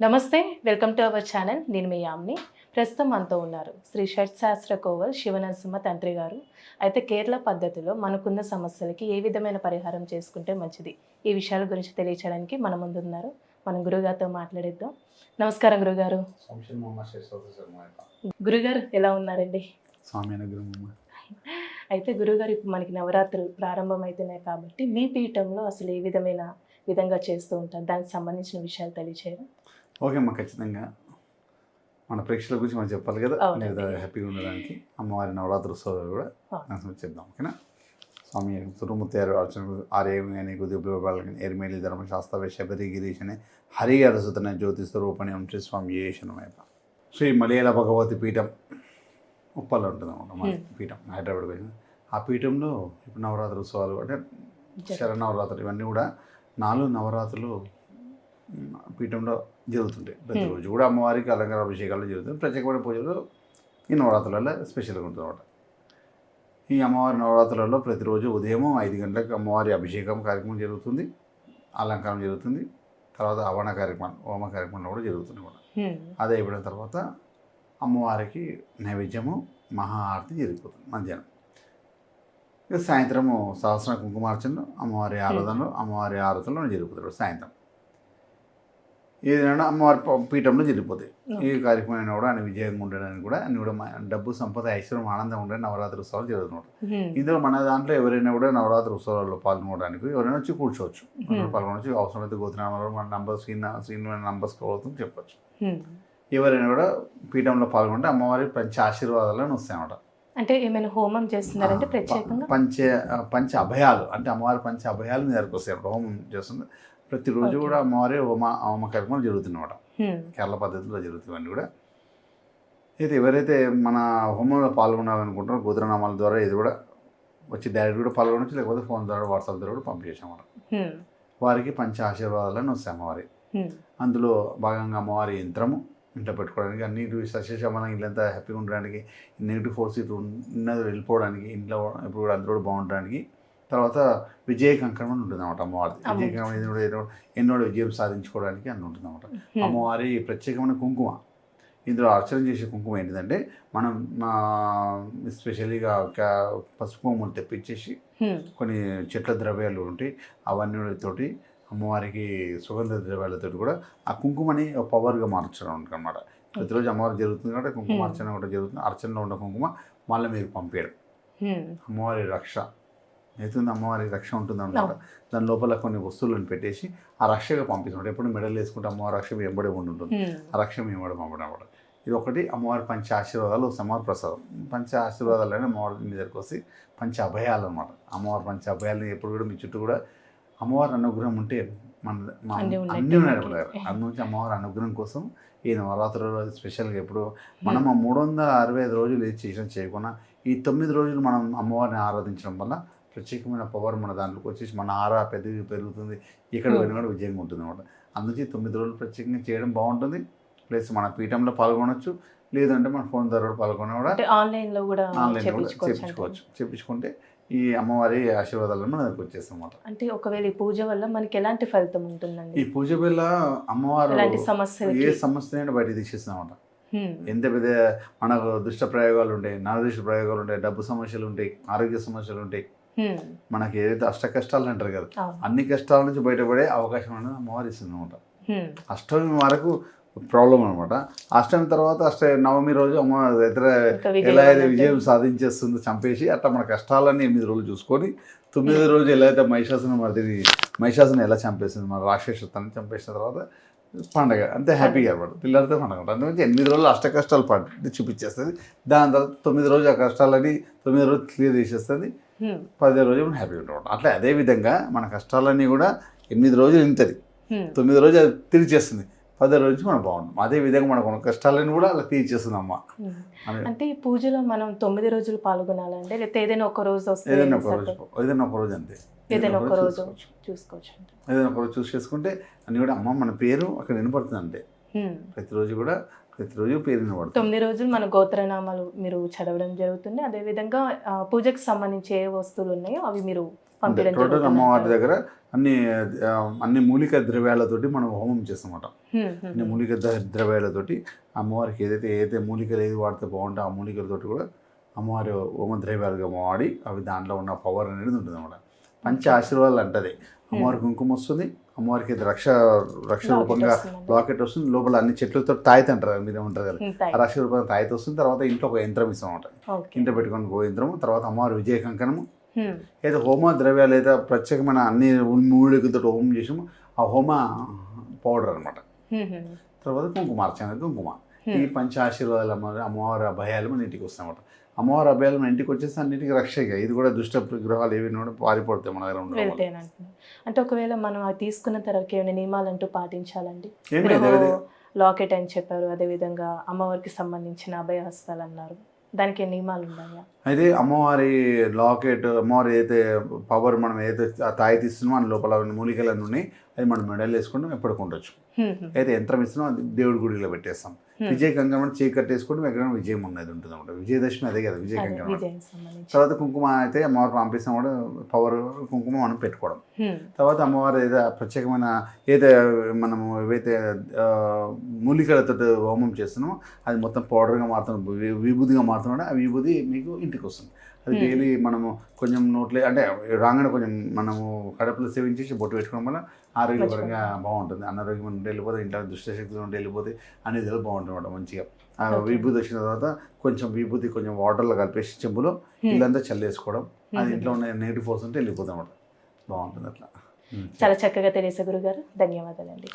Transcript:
నమస్తే welcome to our channel. నేను మీ యామ్ని. ప్రస్తుతం మనతో ఉన్నారు శ్రీ షట్శాస్త్ర కోవల్ శివనరసింహ తండ్రి గారు. అయితే కేరళ పద్ధతిలో మనకున్న సమస్యలకి ఏ విధమైన పరిహారం చేసుకుంటే మంచిది? ఈ విషయాల గురించి తెలియచేయడానికి మన ముందు ఉన్నారు మనం గురుగారితో మాట్లాడిద్దాం. నమస్కారం గురుగారు. గురుగారు ఎలా ఉన్నారండి? స్వామి అనుగ్రహం అమ్మ. అయితే గురుగారు ఇప్పుడు మనకి నవరాత్రులు ప్రారంభమవుతున్నాయి కాబట్టి మీ పీఠంలో అసలు ఏ విధమైన విధంగా చేస్తూ ఉంటారు? దానికి సంబంధించిన విషయాలు తెలియచేయడం ఓకే అమ్మ ఖచ్చితంగా. మన ప్రేక్షకుల గురించి మనం చెప్పాలి కదా. లేదా హ్యాపీగా ఉండడానికి అమ్మవారి నవరాత్రి ఉత్సవాలు కూడా చెప్దాం ఓకేనా? స్వామి తురుముత్తారు అర్చన ఆర్యని కుదిపని ఎరిమేలి ధర్మశాస్త్ర శబరి గిరీశని హరిహర సుతన జ్యోతి స్వరూపణి ఉంటే స్వామి ఏషనమేత శ్రీ మలయాళ భగవతి పీఠం ఉప్పల్లో ఉంటుంది అన్నమాట మన. పీఠం హైదరాబాద్ పోయింది ఆ పీఠంలో ఇప్పుడు నవరాత్రి ఉత్సవాలు అంటే శరనవరాత్రులు ఇవన్నీ కూడా నాలుగు నవరాత్రులు పీఠంలో జరుగుతుంటాయి. ప్రతిరోజు కూడా అమ్మవారికి అలంకార అభిషేకాలు జరుగుతాయి. ప్రత్యేకమైన పూజలు ఈ నవరాత్రులలో స్పెషల్గా ఉంటుంది అన్నమాట ఈ అమ్మవారి నవరాత్రులలో ప్రతిరోజు ఉదయం ఐదు గంటలకు అమ్మవారి అభిషేకం కార్యక్రమం జరుగుతుంది. అలంకారం జరుగుతుంది. తర్వాత హవన కార్యక్రమం హోమ కార్యక్రమాలు కూడా జరుగుతుంది కూడా. అది అయిపోయిన తర్వాత అమ్మవారికి నైవేద్యము మహాఆరతి జరిగిపోతుంది మధ్యాహ్నం. ఇక సాయంత్రము సహస్ర కుంకుమార్చనలు అమ్మవారి ఆరాధనలు అమ్మవారి ఆరాధనలు జరిగిపోతాడు సాయంత్రం. ఏదైనా అమ్మవారి పీఠంలో జరిగిపోతాయి. ఈ కార్యక్రమం అయినా కూడా అన్ని విజయంగా ఉండడానికి కూడా అన్ని కూడా డబ్బు సంపద ఐశ్వర్యం ఆనందం ఉండే నవరాత్రి ఉత్సవాలు జరుగుతున్నాయి. హ్మ్. ఇందులో మన దాంట్లో ఎవరైనా కూడా నవరాత్రి ఉత్సవాల్లో పాల్గొనడానికి ఎవరైనా వచ్చి కూర్చోవచ్చు. పాల్గొనవచ్చు అవసరమైతే గోత్రనామాలు మన నంబర్ స్క్రీన్ స్క్రీన్ నంబర్స్ అవుతుంది చెప్పొచ్చు. ఎవరైనా కూడా పీఠంలో పాల్గొంటే అమ్మవారి పంచ ఆశీర్వాదాలను వస్తాయన్నమాట. అంటే ఏమైనా హోమం చేస్తున్నారంటే ప్రత్యేకంగా? పంచ పంచ అభయాలు. అంటే అమ్మవారి పంచ అభయాలు మీ దగ్గరకు వస్తాయి అన్నమాట. హోమం చేస్తుంది ప్రతిరోజు. కూడా అమ్మవారి హోమ హోమ కార్యక్రమాలు జరుగుతున్నమాట. కేరళ పద్ధతిలో జరుగుతుంది కూడా అయితే ఎవరైతే మన హోమంలో పాల్గొనాలనుకుంటారో గోత్రనామాల ద్వారా ఇది కూడా వచ్చి డైరెక్ట్ కూడా పాల్గొనవచ్చు లేకపోతే ఫోన్ ద్వారా వాట్సాప్ ద్వారా కూడా పంపించేసాం. వారికి పంచ ఆశీర్వాదాలను వస్తాయి అమ్మవారి. అందులో భాగంగా అమ్మవారి యంత్రము ఇంట్లో పెట్టుకోవడానికి అన్ని సస్యశమనం ఇల్లంతా హ్యాపీగా ఉండడానికి నెగిటివ్ ఫోర్స్ ఇటు ఉన్నది వెళ్ళిపోవడానికి ఇంట్లో ఇప్పుడు కూడా అందరూ కూడా బాగుండడానికి తర్వాత విజయ కంకణం అని ఉంటుంది అన్నమాట అమ్మవారి విజయ. కంకణం ఎన్నో విజయం సాధించుకోవడానికి అని ఉంటుంది అన్నమాట హ్మ్. అమ్మవారి ప్రత్యేకమైన కుంకుమ ఇందులో అర్చన చేసే కుంకుమ ఏంటిదంటే మనం స్పెషల్గా పసుపు కొమ్ములు తెప్పించేసి. కొన్ని చెట్ల ద్రవ్యాలు ఉంటాయి అవన్నీ తోటి అమ్మవారికి సుగంధ ద్రవ్యాలతో కూడా ఆ కుంకుమని ఒక పవర్గా మార్చడం అనమాట ప్రతిరోజు అమ్మవారు జరుగుతుంది కాబట్టి కుంకుమ. అర్చన కూడా జరుగుతుంది అర్చనలో ఉన్న కుంకుమ మళ్ళీ మీరు పంపించడం హ్మ్. అమ్మవారి రక్ష అవుతుంది అమ్మవారి రక్ష ఉంటుంది అనమాట దాని లోపల కొన్ని వస్తువులను పెట్టేసి ఆ రక్షగా పంపిస్తున్నాడు ఎప్పుడు మెడల్ వేసుకుంటే అమ్మవారి రక్ష ఎంబడే ఉండి ఉంటుంది. ఆ రక్ష ఎంబడి పంపడం ఇది ఒకటి అమ్మవారి పంచ ఆశీర్వాదాలు అమ్మవారి ప్రసాదం. పంచ ఆశీర్వాదాలు అనేది అమ్మవారి మీ దగ్గరకు వస్తే పంచ అభయాలు అనమాట అమ్మవారి పంచ అభయాలు ఎప్పుడు కూడా మీ చుట్టూ కూడా అమ్మవారి అనుగ్రహం ఉంటే మన అన్నీ ఉన్నాయి దగ్గర. అందునుంచి అమ్మవారి అనుగ్రహం కోసం ఈ నవరాత్రులు స్పెషల్గా ఎప్పుడు మనం ఆ మూడు వందల అరవై ఐదు రోజులు ఏది చేసిన చేయకుండా ఈ తొమ్మిది రోజులు మనం అమ్మవారిని ఆరాధించడం వల్ల ప్రత్యేకమైన పవర్ మన దాంట్లోకి వచ్చేసి మన ఆరా పెరిగి పెరుగుతుంది. ఇక్కడ Hmm. కూడా విజయంగా ఉంటుంది అనమాట అందుకే తొమ్మిది రోజులు ప్రత్యేకంగా చేయడం బాగుంటుంది. ప్లస్ మన పీఠంలో పాల్గొనవచ్చు లేదంటే మన ఫోన్ ద్వారా కూడా పాల్గొన కూడా అంటే ఆన్లైన్లో కూడా ఆన్లైన్ కూడా చేపించుకోవచ్చు చేపించుకుంటే ఈ అమ్మవారి ఆశీర్వాదాలను మన దగ్గరకు వచ్చేస్తాం అన్నమాట. అంటే ఒకవేళ ఈ పూజ వల్ల మనకి ఎలాంటి ఫలితం ఉంటుందండి? ఈ పూజ వేళ అమ్మవారు ఎలాంటి ఏ సమస్యనైనా బయట తీసేస్తాం అన్నమాట. హ్మ్. ఎంత పెద్ద మనకు దుష్ట ప్రయోగాలు ఉంటాయి నరదుష్ట ప్రయోగాలు ఉంటాయి డబ్బు సమస్యలు ఉంటాయి ఆరోగ్య సమస్యలు ఉంటాయి. మనకి ఏదైతే అష్ట కష్టాలు అంటారు కదా. అన్ని కష్టాల నుంచి బయటపడే అవకాశం అనేది అమ్మవారు ఇస్తుంది అనమాట. అష్టమి వరకు ప్రాబ్లం అనమాట అష్టమి తర్వాత అష్ట నవమి రోజు అమ్మ ఇతర ఎలా అయితే. విజయం సాధించేస్తుందో చంపేసి అట్లా మన కష్టాలన్నీ ఎనిమిది రోజులు చూసుకొని తొమ్మిది రోజు ఎలా అయితే మహిషాసుని మరి మహిషాసుని ఎలా చంపేసింది మన రాక్షసత్వాన్ని చంపేసిన తర్వాత పండగ అంతే హ్యాపీగా అనమాట పిల్లలతో పండగ అందుకని ఎనిమిది రోజులు అష్ట కష్టాలు పడి చూపించేస్తుంది. దాని తర్వాత తొమ్మిది రోజు ఆ కష్టాలని తొమ్మిది రోజులు క్లియర్ చేసేస్తుంది. హ్మ్. పదో రోజు మనం హ్యాపీగా ఉంటాం అట్లా అదే విధంగా మన కష్టాలన్నీ కూడా ఎనిమిది రోజులు ఇంతది. తొమ్మిది రోజు అది తీర్చేస్తుంది పదో రోజు మనం బాగుంటాం అదే విధంగా మనకు ఉన్న కష్టాలను కూడా అలా తీర్చేస్తుంది అమ్మ అంటే ఈ పూజలో మనం తొమ్మిది రోజులు పాల్గొనాలంటే లేకపోతే ఏదైనా ఒక రోజు వస్తే ఏదైనా ఒక రోజు? ఏదైనా ఒక రోజు అంతే ఏదైనా ఒక రోజు చూసుకోవచ్చు. అంట. ఏదైనా ఒక రోజు చూస్ చేసుకుంటే అన్ని కూడా అమ్మ మన పేరు అక్కడ వినపడుతుంది హ్మ్. ప్రతిరోజు కూడా ప్రతిరోజు పేరు వినపడుతుంది తొమ్మిది రోజులు మన గోత్రనామాలు మీరు చదవడం జరుగుతుంది. అదేవిధంగా పూజకు సంబంధించి ఏ వస్తువులు ఉన్నాయో అవి మీరు పంపించడం టోటల్ అమ్మవారి. దగ్గర అన్ని అన్ని మూలిక ద్రవ్యాలతోటి మనం హోమం హ్మ్, అన్ని మూలిక ద్ర- ద్రవ్యాలతోటి అమ్మవారికి ఏదైతే ఏదైతే మూలికలు ఏది వాడితే బాగుంటే ఆ మూలికలతోటి కూడా అమ్మవారి హోమ ద్రవ్యాలుగా వాడి అవి దాంట్లో ఉన్న పవర్ అనేది ఉంటుంది అనమాట పంచ ఆశీర్వాదాలు అంటది. అమ్మవారి కుంకుమ వస్తుంది అమ్మవారికి రక్ష రక్ష రూపంగా. లాకెట్ వస్తుంది. లోపల అన్ని చెట్లతో తాయిత అంటారు మీరు ఏమంటారు కదా. ఆ. రక్ష రూపంగా తాయిత వస్తుంది. తర్వాత ఇంట్లో ఒక యంత్రం ఇస్తాం అనమాట ఇంట్లో పెట్టుకొని గో యంత్రము తర్వాత అమ్మవారి విజయ కంకణము. ఏదో హోమ ద్రవ్యాలు ఏదో ప్రత్యేకమైన అన్ని మూలికలతో హోమం చేసాము ఆ హోమ పౌడర్ అనమాట తర్వాత కుంకుమార్చన కుంకుమ. ఈ హ్మ్. పంచ ఆశీర్వాదాలు అమ్మవారి అమ్మవారి అభయాలు మన ఇంటికి వస్తాయన్నమాట. అమ్మవారి అభయాలు మన ఇంటికి వచ్చేస్తే అన్నిటికీ రక్ష ఇక. ఇది కూడా దుష్ట గ్రహాలు ఏవి కూడా పారిపోతాయి మన దగ్గర ఉండడం అంటే ఒకవేళ మనం అది తీసుకున్న తర్వాత ఏమైనా నియమాలు అంటూ పాటించాలండి? లాకెట్ అని చెప్పారు అదేవిధంగా అమ్మవారికి సంబంధించిన అభయహస్తాలు అన్నారు. దానికి ఏ నియమాలు ఉన్నాయా? అయితే అమ్మవారి లాకెట్ అమ్మవారి ఏదైతే పవర్ మనం ఏదైతే తాయి తీస్తున్నామో అని లోపల ఉన్న మూలికలన్నీ ఉన్నాయి. అవి మనం మెడల్ వేసుకుంటాం ఎప్పటికి ఉండొచ్చు హ్మ్, హ్మ్, అయితే యంత్రం ఇస్తున్నాం అది దేవుడి గుడిలో పెట్టేస్తాం. విజయ కంకణం చేయి కట్టేసుకుంటే ఎక్కడ విజయం ఉన్నది ఉంటుంది అనమాట విజయదశమి అదే కదా విజయ అదే కంకణం తర్వాత కుంకుమ అయితే అమ్మవారు పంపిస్తాం కూడా పవర్ కుంకుమ మనం పెట్టుకోవడం. తర్వాత అమ్మవారు ఏదో ప్రత్యేకమైన ఏదైతే మనము ఏవైతే మూలికలతో హోమం చేస్తున్నామో అది మొత్తం పౌడర్గా మారుతుంది వి- విభూతిగా మారుతున్నాడు ఆ విభూతి మీకు ఇంటికి వస్తుంది అది. డైలీ మనము కొంచెం నోట్లే అంటే రాగానే కొంచెం మనము కడుపులో సేవించేసి బొట్టు పెట్టుకోవడం వల్ల ఆరోగ్యపరంగా బాగుంటుంది. అనారోగ్యం నుండి వెళ్ళిపోతే ఇంట్లో దుష్టశక్తులు నుండి వెళ్ళిపోతే అనేది బాగుంటుంది మంచిగా. విభూతి వచ్చిన తర్వాత కొంచెం విభూతి కొంచెం వాటర్లో కలిపేసి చెంబులో. ఇల్లంతా చల్లేసుకోవడం. అది. ఇంట్లో ఉన్న నెగిటివ్ ఫోర్స్ ఉంటే వెళ్ళిపోతాం బాగుంటుంది అట్లా. చాలా చక్కగా తెలియసే గురుగారు. ధన్యవాదాలండి.